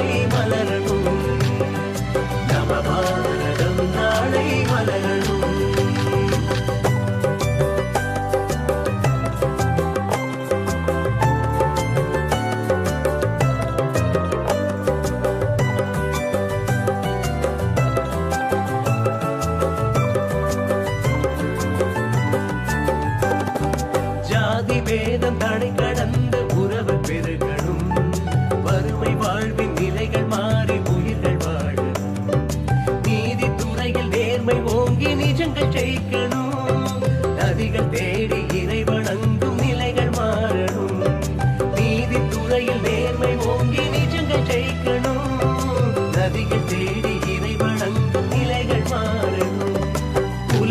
நாளை மலரணும். தடை கடந்த உறவு பெருக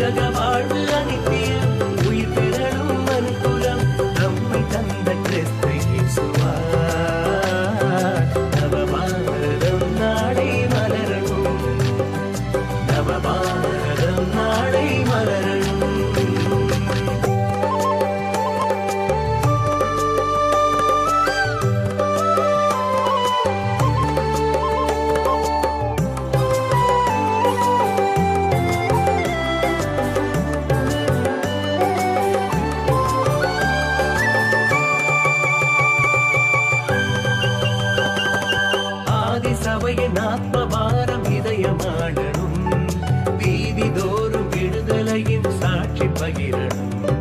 உலகமா சபையின் ஆத்மபாரம் இதயமாடணும். வீதி தோறும் விடுதலையின் சாட்சி பகிரணும்.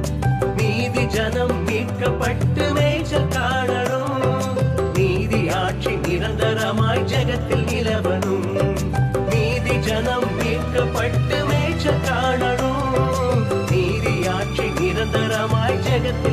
நீதி ஜனம் மீட்கப்பட்டு மேய்ச்சல் காணணும். நீதி ஆட்சி நிரந்தரமாய் ஜகத்தில் நிலவனும் நீதி ஜனம் மீட்கப்பட்டு மேய்ச்சல் காணணும். நீதி ஆட்சி நிரந்தரமாய் ஜகத்தில்